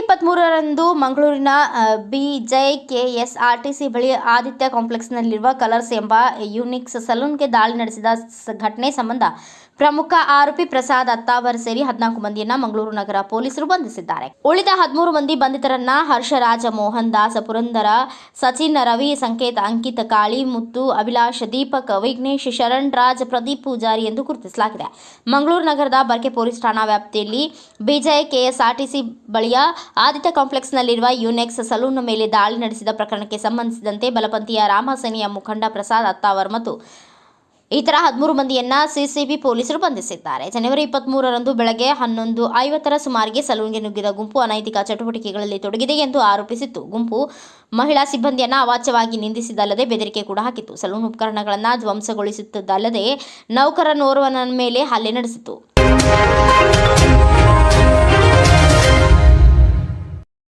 ಇಪ್ಪತ್ತ್ಮೂರರಂದು ಮಂಗಳೂರಿನ ಬಿಜೆಕೆಎಸ್ಆರ್ಟಿಸಿ ಬಳಿ ಆದಿತ್ಯ ಕಾಂಪ್ಲೆಕ್ಸ್ನಲ್ಲಿರುವ ಕಲರ್ಸ್ ಎಂಬ ಯುನಿಕ್ಸ್ ಸಲೂನ್ಗೆ ದಾಳಿ ನಡೆಸಿದ ಘಟನೆ ಸಂಬಂಧ ಪ್ರಮುಖ ಆರೋಪಿ ಪ್ರಸಾದ್ ಅತ್ತಾವರ್ ಸೇರಿ ಹದಿನಾಲ್ಕು ಮಂದಿಯನ್ನ ಮಂಗಳೂರು ನಗರ ಪೊಲೀಸರು ಬಂಧಿಸಿದ್ದಾರೆ. ಉಳಿದ ಹದಿಮೂರು ಮಂದಿ ಬಂಧಿತರನ್ನ ಹರ್ಷರಾಜ ಮೋಹನ್ ದಾಸ್, ಪುರಂದರ ಸಚಿನ್, ರವಿ, ಸಂಕೇತ್, ಅಂಕಿತ್, ಕಾಳಿ, ಮುತ್ತು, ಅಭಿಲಾಷ್, ದೀಪಕ್, ವಿಘ್ನೇಶ್, ಶರಣ್ ರಾಜ್, ಪ್ರದೀಪ್ ಪೂಜಾರಿ ಎಂದು ಗುರುತಿಸಲಾಗಿದೆ. ಮಂಗಳೂರು ನಗರದ ಬರ್ಕೆ ಪೊಲೀಸ್ ಠಾಣಾ ವ್ಯಾಪ್ತಿಯಲ್ಲಿ ಬಿಜೆ ಕೆಎಸ್ಆರ್ಟಿಸಿ ಬಳಿಯ ಆದಿತ್ಯ ಕಾಂಪ್ಲೆಕ್ಸ್ನಲ್ಲಿರುವ ಯುನೆಕ್ಸ್ ಸಲೂನ್ ಮೇಲೆ ದಾಳಿ ನಡೆಸಿದ ಪ್ರಕರಣಕ್ಕೆ ಸಂಬಂಧಿಸಿದಂತೆ ಬಲಪಂಥೀಯ ರಾಮಸೇನೆಯ ಮುಖಂಡ ಪ್ರಸಾದ್ ಅತ್ತಾವರ್ ಮತ್ತು ಇತರ ಹದಿಮೂರು ಮಂದಿಯನ್ನ ಸಿಸಿಬಿ ಪೊಲೀಸರು ಬಂಧಿಸಿದ್ದಾರೆ. ಜನವರಿ ಇಪ್ಪತ್ಮೂರರಂದು ಬೆಳಗ್ಗೆ ಹನ್ನೊಂದು ಐವತ್ತರ ಸುಮಾರಿಗೆ ಸಲೂನ್ಗೆ ನುಗ್ಗಿದ ಗುಂಪು ಅನೈತಿಕ ಚಟುವಟಿಕೆಗಳಲ್ಲಿ ತೊಡಗಿದೆ ಎಂದು ಆರೋಪಿಸಿತ್ತು. ಗುಂಪು ಮಹಿಳಾ ಸಿಬ್ಬಂದಿಯನ್ನ ಅವಾಚ್ಯವಾಗಿ ನಿಂದಿಸಿದಲ್ಲದೆ ಬೆದರಿಕೆ ಕೂಡ ಹಾಕಿತ್ತು. ಸಲೂನ್ ಉಪಕರಣಗಳನ್ನು ಧ್ವಂಸಗೊಳಿಸುತ್ತಿದ್ದಲ್ಲದೆ ನೌಕರನೋರ್ವನ ಮೇಲೆ ಹಲ್ಲೆ ನಡೆಸಿತು